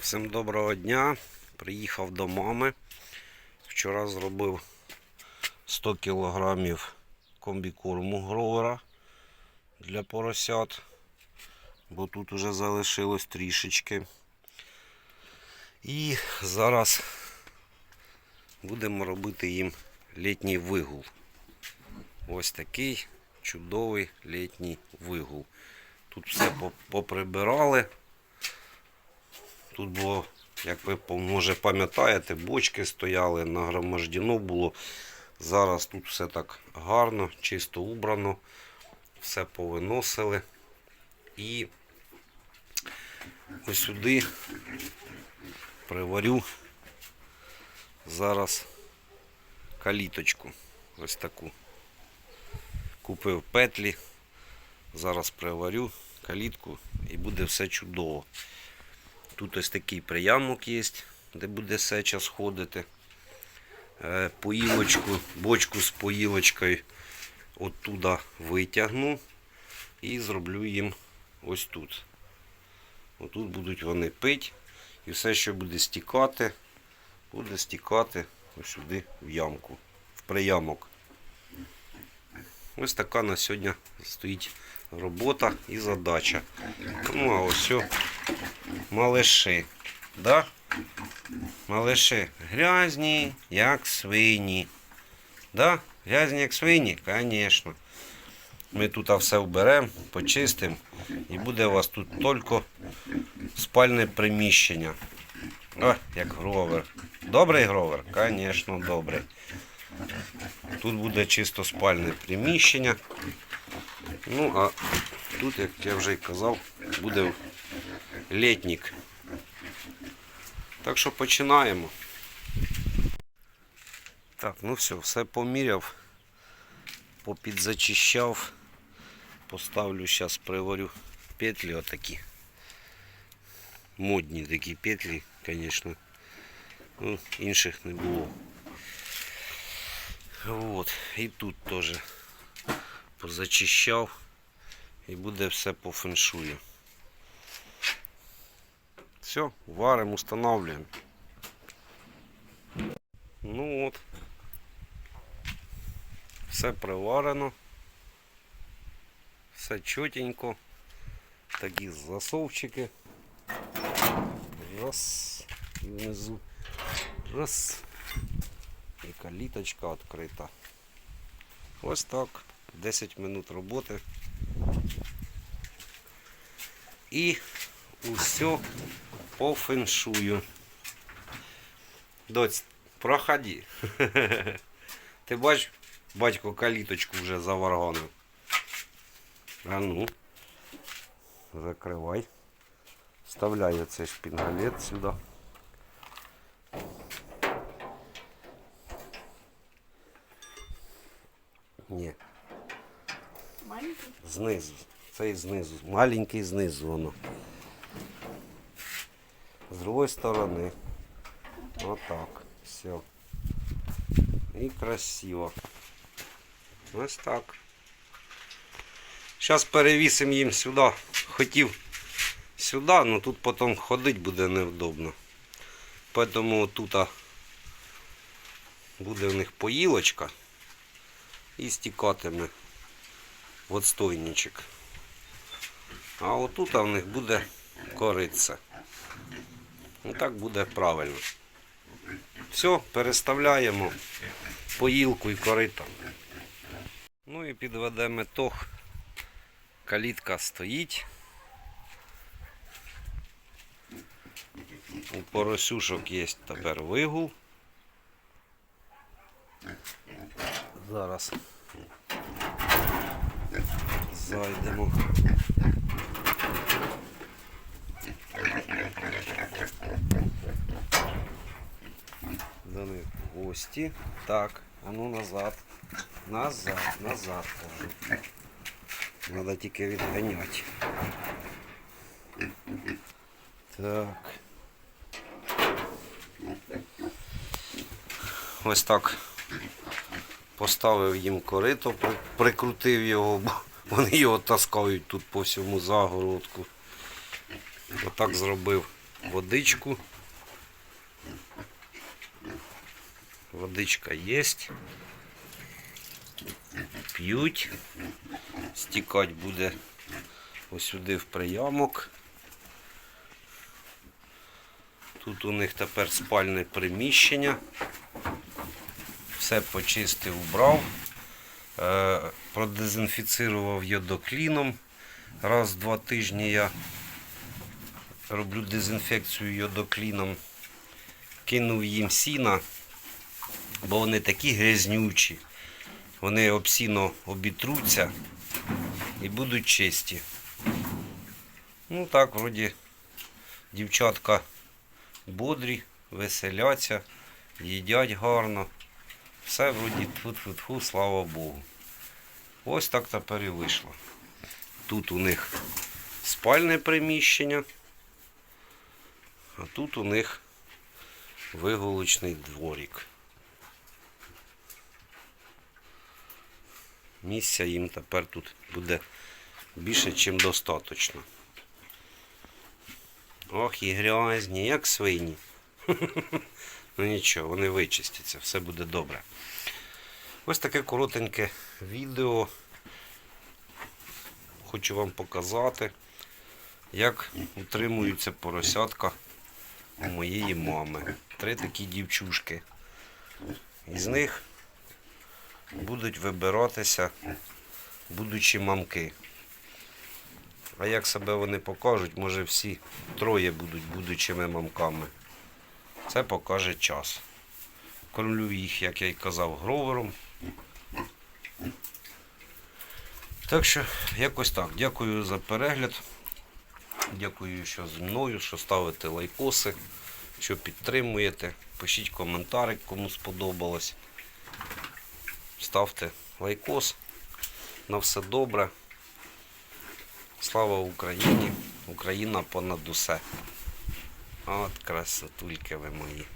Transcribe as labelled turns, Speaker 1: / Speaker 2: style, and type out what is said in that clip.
Speaker 1: Всім доброго дня. Приїхав до мами. Вчора зробив 100 кілограмів комбікорму гровера для поросят, бо тут уже залишилось трішечки. І зараз будемо робити їм літній вигул. Ось такий чудовий літній вигул. Тут все по- поприбирали. Тут було, як ви може пам'ятаєте, бочки стояли, нагромождено було. Зараз тут все так гарно, чисто убрано, все повиносили. І ось сюди приварю зараз каліточку. Ось таку. Купив петлі. Зараз приварю калітку і буде все чудово. Тут ось такий приямок є, де буде сеча сходити. Е, Поїлочку, бочку з поїлочкою оттуда витягну і зроблю їм ось тут. Отут будуть вони пити. І все, що буде стікати, буде стікати ось сюди в ямку, в приямок. Ось така на сьогодні стоїть робота і задача. Ну, а ось малиші. Да? Малиші грязні, як свині. Да? Грязні, як свині? Звісно. Ми тут все вберемо, почистимо і буде у вас тут тільки спальне приміщення. О, як гровер. Добрий гровер? Звісно, добрий. Тут буде чисто спальне приміщення. Ну, а тут, як я вже й казав, буде літник. Так що починаємо. Так, ну все, все поміряв, попідзачищав. Поставлю зараз приварю петлі отакі. Модні такі петлі, звісно. Ну, інших не було. Вот. І тут теж позачищав і буде все по феншую. Все, варимо, устанавливаем. Ну от. Все приварено. Все чотенько. Такі засовчики. Раз. Внизу. Раз. І каліточка відкрита. Ось так. 10 минут роботи. І усе по феншую. Доць, проходи. Ти бач, батько каліточку вже заварганив. А ну, закривай. Вставляю цей шпінгалет сюди. Ні,
Speaker 2: Маленький?
Speaker 1: знизу. Цей знизу. Маленький знизу воно. З другої сторони. Отак. Все. І красиво. Ось так. Зараз перевісимо їм сюди. Хотів сюди, але тут потім ходити буде невдобно. Тому тут буде в них поїлочка і стікатиме в отстойничок. А отут в них буде кориця. Ну так буде правильно. Все, переставляємо поїлку і корито. Ну і підведемо ітог. Калітка стоїть. У поросюшок є тепер вигул. Зараз зайдемо. До них. Так, а ну назад. Назад, назад кажу. Надо тільки відганяти. Так. Ось так поставив їм корито, прикрутив його, бо вони його таскають тут по всьому загородку. Отак зробив водичку. Водичка є. П'ють. Стікать буде ось сюди в приямок. Тут у них тепер спальне приміщення. Все почистив, убрав. Е, продезінфіцирував йодокліном. Раз в два тижні я роблю дезінфекцію йодокліном. Кинув їм сіна, бо вони такі грязнючі. Вони об сіно обітруться і будуть чисті. Ну так, вроді дівчатка бодрі, веселяться, їдять гарно. Все вроді тфу-тфу-тфу, слава Богу. Ось так тепер і вийшло. Тут у них спальне приміщення, а тут у них вигулочний дворик. Місця їм тепер тут буде більше, ніж достатньо. Ох, і грязні, як свині. Ну нічого, вони вичистяться, все буде добре. Ось таке коротеньке відео. Хочу вам показати, як утримуються поросятка у моєї мами. Три такі дівчушки. Із них будуть вибиратися будучі мамки. А як себе вони покажуть, може всі троє будуть будучими мамками. Це покаже час. Кормлю їх, як я й казав, гровером. Так що, якось так. Дякую за перегляд. Дякую, що зі мною, що ставите лайкоси, що підтримуєте. Пишіть коментарі, кому сподобалось. Ставте лайкос. На все добре. Слава Україні! Україна понад усе. От красотульки ви мої.